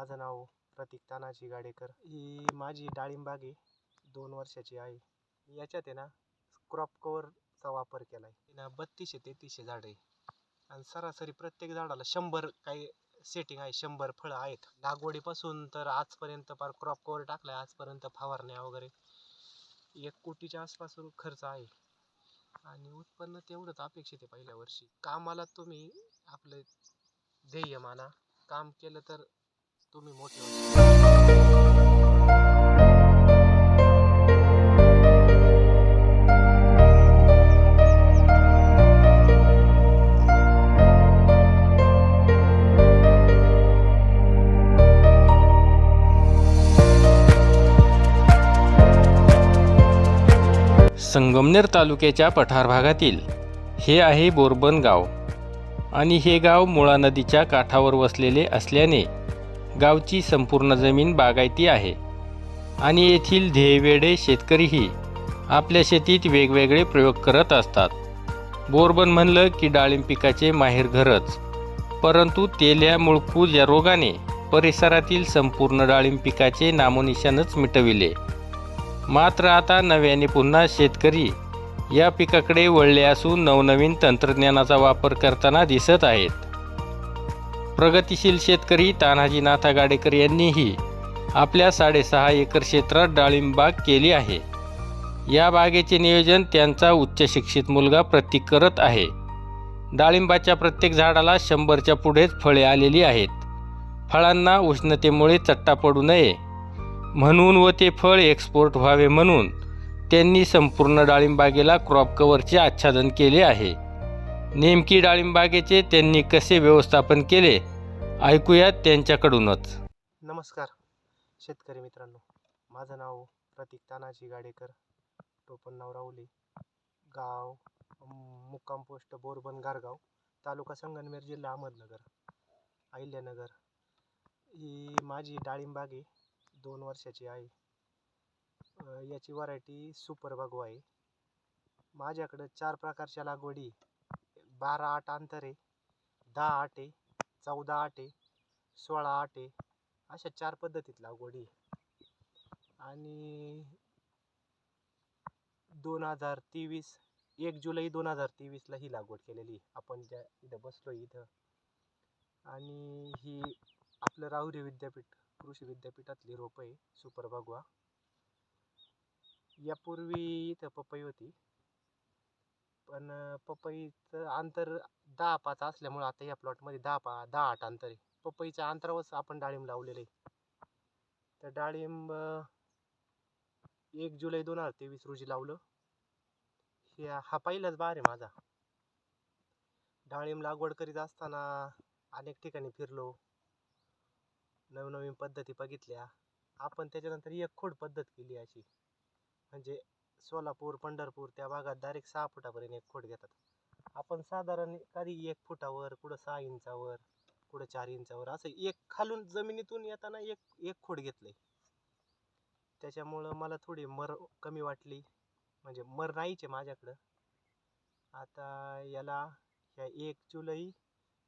माझं नाव प्रतीक तानाजी गाडेकर. ही माझी डाळिंबाग आहे दोन वर्षाची आहे. याच्यात आहे ना क्रॉप कवरचा वापर केला आहे ना बत्तीसशे तेहतीसशे झाड आहे. आणि सरासरी प्रत्येक झाडाला शंभर काही सेटिंग आहे शंभर फळं आहेत. लागवडीपासून तर आजपर्यंत पार क्रॉप कवर टाकलाय आहे आजपर्यंत फवारण्या वगैरे एक कोटीच्या आसपास खर्च आहे. आणि उत्पन्न तेवढंच अपेक्षित आहे पहिल्या वर्षी. कामाला तुम्ही आपलं ध्येय माना. काम केलं तर तुम्ही मोठे संगमनेर तालुक्याच्या पठार भागातील हे आहे बोरबन गाव. आणि हे गाव मुळा नदीच्या काठावर वसलेले असल्याने गावची संपूर्ण जमीन बागायती आहे. आणि येथील ध्येयवेडे शेतकरीही आपल्या शेतीत वेगवेगळे प्रयोग करत असतात. बोरबन म्हणलं की डाळिंब पिकाचे माहेर घरच. परंतु तेल्या मुळकूज या रोगाने परिसरातील संपूर्ण डाळिंब पिकाचे नामोनिशानच मिटविले. मात्र आता नव्याने पुन्हा शेतकरी या पिकाकडे वळले असून नवनवीन तंत्रज्ञानाचा वापर करताना दिसत आहेत. प्रगतिशील शेतकरी तानाजी नाथा गाडेकर यांनीही आपल्या साडेसहा एकर क्षेत्रात डाळिंबाग केली आहे. या बागेचे नियोजन त्यांचा उच्च शिक्षित मुलगा प्रतीक करत आहे. डाळिंबाच्या प्रत्येक झाडाला शंभरच्या पुढेच फळे आलेली आहेत. फळांना उष्णतेमुळे चट्टा पडू नये म्हणून व ते फळ एक्सपोर्ट व्हावे म्हणून त्यांनी संपूर्ण डाळिंबागेला क्रॉप कव्हरचे आच्छादन केले आहे. नेमकी डाळिंबागेचे त्यांनी कसे व्यवस्थापन केले? ऐकूयात त्यांच्याकडूनच. नमस्कार शेतकरी मित्रांनो. माझं नाव प्रतीक तानाजी गाडेकर. टोपण नाव राहुली गाव मुक्काम पोस्ट बोरबन गारगाव तालुका संगमनेर जिल्हा अहमदनगर. अहिल्यानगर. ही माझी डाळिंबाग आहे. दोन वर्षाची आहे. याची व्हरायटी सुपर बगवा आहे. माझ्याकडं चार प्रकारच्या लागवडी बारा आठ अंतर आहे. दहा आठ आहे. चौदा आठ आहे सोळा आठ आहे अशा चार पद्धतीत लागवडी आहे. आणि दोन हजार तेवीस एक जुलै दोन हजार तेवीसला ही लागवड केलेली आपण ज्या इथं बसलो इथं. आणि ही आपलं राहुरी विद्यापीठ कृषी विद्यापीठातली रोपं आहे. सुपर भगवा. यापूर्वी इथं पपई होती. पण पपईचं अंतर दहा पाच असल्यामुळं आता या प्लॉटमध्ये दहा पा दहा आठ अंतर आहे. पपईच्या अंतरावरच आपण डाळिंब लावलेले तर डाळिंब एक जुलै दोन हजार तेवीस रोजी लावलं. हे हा पहिलाच बार आहे माझा. डाळिंब लागवड करीत असताना अनेक ठिकाणी फिरलो. नवनवीन पद्धती बघितल्या. आपण त्याच्यानंतर एक खोड पद्धत केली अशी. म्हणजे सोलापूर पंढरपूर त्या भागात डायरेक्ट सहा फुटापर्यंत एक खोड घेतात. आपण साधारण कधी एक फुटावर कुठं सहा इंचावर कुठं चार इंचावर असं एक खालून जमिनीतून येताना एक एक खोड घेतलंय. त्याच्यामुळं मला थोडी मर कमी वाटली. म्हणजे मर नाहीच आहे माझ्याकडं. आता याला ह्या एक जुलै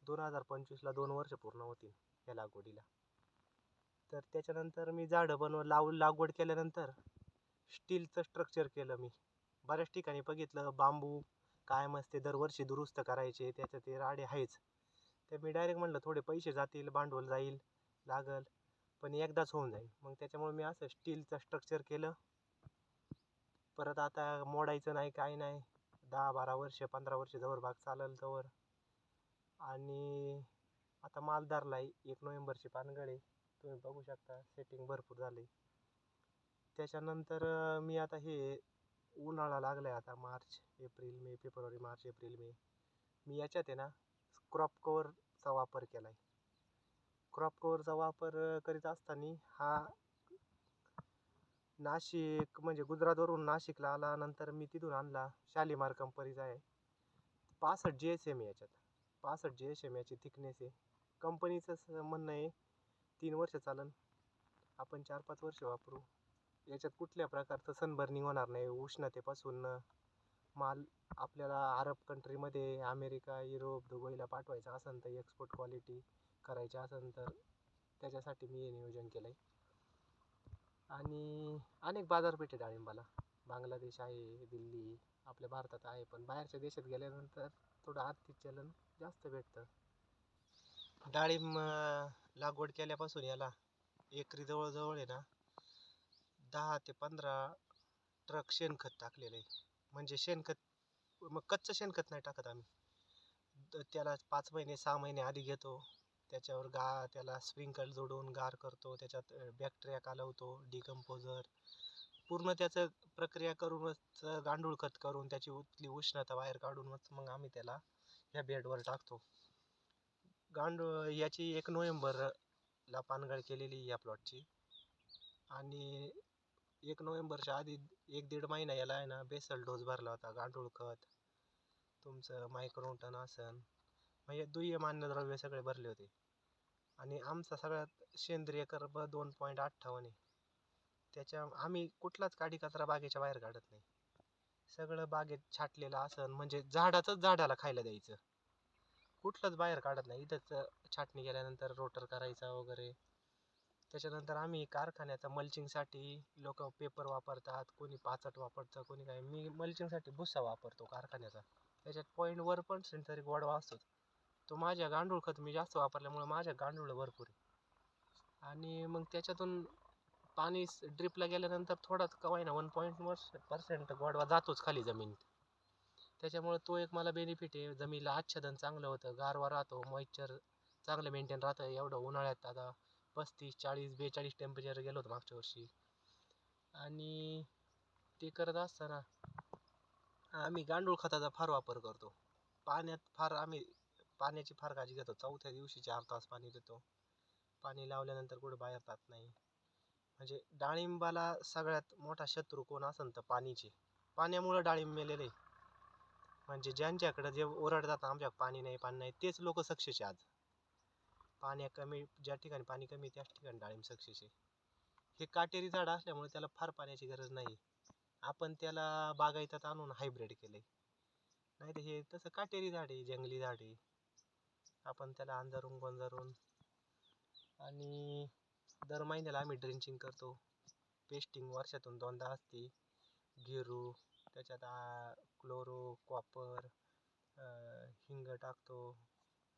दोन हजार पंचवीसला दोन वर्ष पूर्ण होतील या लागवडीला. तर त्याच्यानंतर मी झाडं बनव लाव लागवड केल्यानंतर स्टीलचं स्ट्रक्चर केलं मी. बऱ्याच ठिकाणी बघितलं बांबू कायम असते दरवर्षी दुरुस्त करायचे त्याचं ते राडे आहेच. तर मी डायरेक्ट म्हणलं थोडे पैसे जातील भांडवल जाईल लागल. पण एकदाच होऊन जाईल. मग त्याच्यामुळे मी असं स्टीलचं स्ट्रक्चर केलं. परत आता मोडायचं नाही काय नाही. दहा बारा वर्ष पंधरा वर्ष जवळ भाग चालेल तवर. आणि आता मालदारला आहे एक नोव्हेंबरची पानगळे तुम्ही बघू शकता सेटिंग भरपूर झाली त्याच्यानंतर मी आता हे उन्हाळा लागला आहे आता मार्च एप्रिल मे फेब्रुवारी मार्च एप्रिल मे. मी याच्यात आहे ना क्रॉप कवरचा वापर केला आहे क्रॉप कवरचा वापर करीत असताना हा नाशिक म्हणजे गुजरातवरून नाशिकला आला नंतर मी तिथून आणला शालिमार कंपनीचा आहे. पासष्ट जी एस एम याच्यात. पासष्ट जी एस एम याची थिकनेस आहे. कंपनीचं म्हणणं आहे तीन वर्ष चालन. आपण चार पाच वर्ष वापरू. याच्यात कुठल्या प्रकारचं सनबर्निंग होणार नाही. उष्णतेपासून माल आपल्याला अरब कंट्रीमध्ये अमेरिका युरोप दुबईला पाठवायचा असेल तर एक्सपोर्ट क्वालिटी करायची असेल तर त्याच्यासाठी मी हे नियोजन केलं आहे आणि अनेक बाजारपेठ आहे डाळिंबाला. बांगलादेश आहे दिल्ली आपल्या भारतात आहे पण बाहेरच्या देशात गेल्यानंतर थोडं आर्थिक चलन जास्त भेटतं. डाळिंब लागवड केल्यापासून याला एकरी जवळजवळ आहे ना दहा ते पंधरा ट्रक शेणखत टाकलेलं आहे. म्हणजे शेणखत मग कच्चं शेणखत नाही टाकत आम्ही. त्याला पाच महिने सहा महिने आधी घेतो. त्याच्यावर गा त्याला स्प्रिंकल जोडून गार करतो. त्याच्यात बॅक्टेरिया कालवतो डिकम्पोजर पूर्ण त्याचं प्रक्रिया करूनच गांडूळ खत करून त्याची उतली उष्णता बाहेर काढूनच मग आम्ही त्याला ह्या बेडवर टाकतो. गांडूळ याची एक नोव्हेंबरला पानगळ केलेली या प्लॉटची आणि एक नोव्हेंबरच्या आधी एक दीड महिना याला आहे ना बेसल डोस भरला होता गांडूळ खत तुमचं मायक्रोटन आसन. म्हणजे दुय्यम अन्नद्रव्य सगळे भरले होते. आणि आमचा सगळ्यात सेंद्रिय कर्ब दोन पॉईंट अठ्ठावन्न आहे. त्याच्या आम्ही कुठलाच काडी कचरा बागेच्या बाहेर काढत नाही. सगळं बागेत छाटलेलं आसन म्हणजे झाडाचंच झाडाला खायला द्यायचं. कुठलंच बाहेर काढत नाही. इथंच छाटणी केल्यानंतर रोटर करायचा वगैरे. त्याच्यानंतर आम्ही कारखान्याचा मल्चिंगसाठी लोक पेपर वापरतात कोणी पाचट वापरतं कोणी काय. मी मल्चिंगसाठी भुस्सा वापरतो कारखान्याचा. त्याच्यात पॉईंटवर पण पर्सेंट गोडवा असतोच तो माझ्या गांडूळ खत मी जास्त वापरल्यामुळं माझ्या गांडूळ भरपूर आहे. आणि मग त्याच्यातून पाणी ड्रिपला गेल्यानंतर थोडाच कवाय ना वन पॉईंट पर्सेंट गोडवा जातोच खाली जमिनीत. त्याच्यामुळं तो एक मला बेनिफिट आहे. जमिनीला आच्छादन चांगलं होतं. गारवा राहतो मॉइश्चर चांगलं मेंटेन राहतं. एवढं उन्हाळ्यात आता पस्तीस चाळीस बेचाळीस टेम्परेचर गेलो होतो मागच्या वर्षी. आणि ते करत असताना आम्ही गांडूळ खताचा फार वापर करतो. पाण्यात फार आम्ही पाण्याची फार काळजी घेतो. चौथ्या दिवशी चार तास पाणी देतो. पाणी लावल्यानंतर कुठं बाहेर जात नाही. म्हणजे डाळिंबाला सगळ्यात मोठा शत्रू कोण असेल तर पाणीचे. पाण्यामुळं डाळिंब मेलेले. म्हणजे ज्यांच्याकडं जे ओरडतात आमच्या पाणी नाही पाणी नाही तेच लोक सक्सेस आहे आज. पाण्या कमी ज्या ठिकाणी पाणी कमी त्याच ठिकाणी डाळिंब सक्सेस आहे. हे काटेरी झाड असल्यामुळे त्याला फार पाण्याची गरज नाही. आपण त्याला बागायतात आणून हायब्रिड केलंय. नाही तर हे तसं काटेरी झाड आहे जंगली झाड आहे. आपण त्याला अंजारून गोंजारून आणि दर महिन्याला आम्ही ड्रिंचिंग करतो. पेस्टिंग वर्षातून दोनदा असते. गिरू त्याच्यात क्लोरो कॉपर हिंग टाकतो.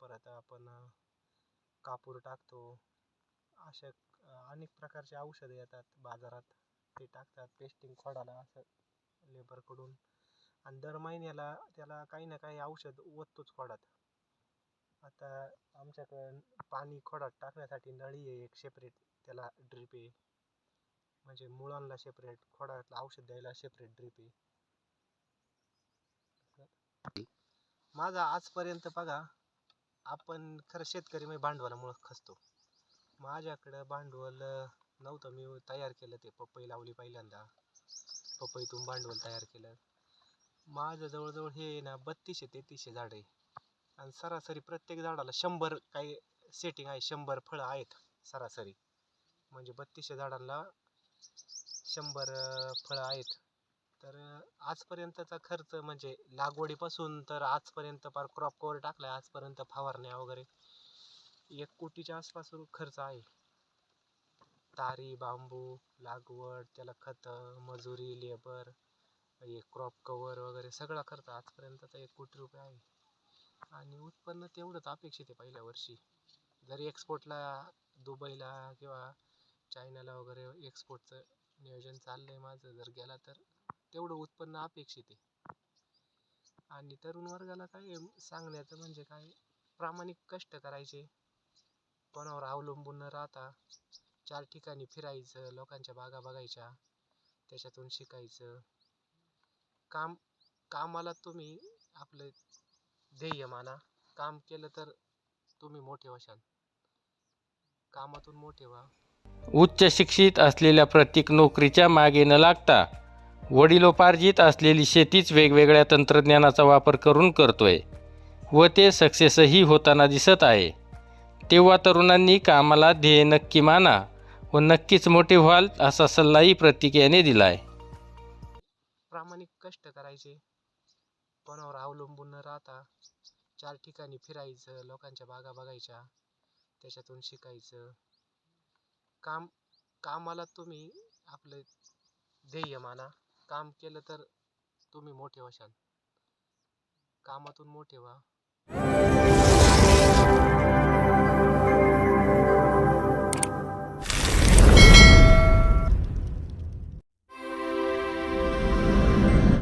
परत आपण कापूर टाकतो. अशा अनेक प्रकारचे औषधं येतात बाजारात. ते टाकतात पेस्टिंग खोडाला असं लेबरकडून आणि दर महिन्याला त्याला काही ना काही औषध ओततोच खोडात. आता आमच्याकडं पाणी खोडात टाकण्यासाठी नळी आहे एक सेपरेट त्याला ड्रीप आहे. म्हणजे मुळांना सेपरेट खोडातलं औषध द्यायला सेपरेट ड्रीप आहे. माझा आजपर्यंत बघा आपण खरं शेतकरी मी भांडवलामुळं खचतो माझ्याकडं भांडवल नव्हतं. मी तयार केलं ते पपई लावली पहिल्यांदा. पपईतून भांडवल तयार केलं. माझं जवळजवळ हे ना बत्तीसशे तेहतीसशे झाड आहे. आणि सरासरी प्रत्येक झाडाला शंभर काही सेटिंग आहे. शंभर फळं आहेत सरासरी. म्हणजे बत्तीसशे झाडांना शंभर फळं आहेत. तर आजपर्यंतचा खर्च म्हणजे लागवडीपासून तर आजपर्यंत पार क्रॉप कवर टाकलाय आजपर्यंत फवारण्या वगैरे एक कोटीच्या आसपास खर्च आहे. तारी बांबू लागवड त्याला खतं मजुरी लेबर हे क्रॉप कवर वगैरे सगळा खर्च आजपर्यंतचा एक कोटी रुपये आहे. आणि उत्पन्न तेवढंच अपेक्षित आहे पहिल्या वर्षी. जरी एक्सपोर्टला दुबईला किंवा चायनाला वगैरे एक्सपोर्टचं नियोजन चाललं आहे माझं जर गेला तर तेवढं उत्पन्न अपेक्षित आहे. आणि तरुण वर्गाला काय आहे, सांगण्याचं म्हणजे काय प्रामाणिक कष्ट करायचे. कोणावर अवलंबून न राहता चार ठिकाणी फिरायचं लोकांच्या बागा बघायच्या त्याच्यातून शिकायचं. काम कामाला तुम्ही आपलं ध्येय माना. काम केलं तर तुम्ही मोठे व्हाल कामातून मोठे व्हा. उच्च शिक्षित असलेल्या प्रत्येक नोकरीच्या मागे न लागता वडिलोपार्जित असलेली शेतीच वेगवेगळ्या तंत्रज्ञानाचा वापर करून करतोय व ते सक्सेसही होताना दिसत आहे. तेव्हा तरुणांनी कामाला ध्येय नक्की माना व नक्कीच मोठे व्हाल असा सल्लाही प्रतीक याने दिला आहे प्रामाणिक कष्ट करायचे कोणावर अवलंबून न राहता चार ठिकाणी फिरायचं लोकांच्या बागा बघायच्या त्याच्यातून शिकायचं. काम कामाला तुम्ही आपलं ध्येय माना. काम केलं तर तुम्ही मोठे व्हाल कामातून मोठे व्हा.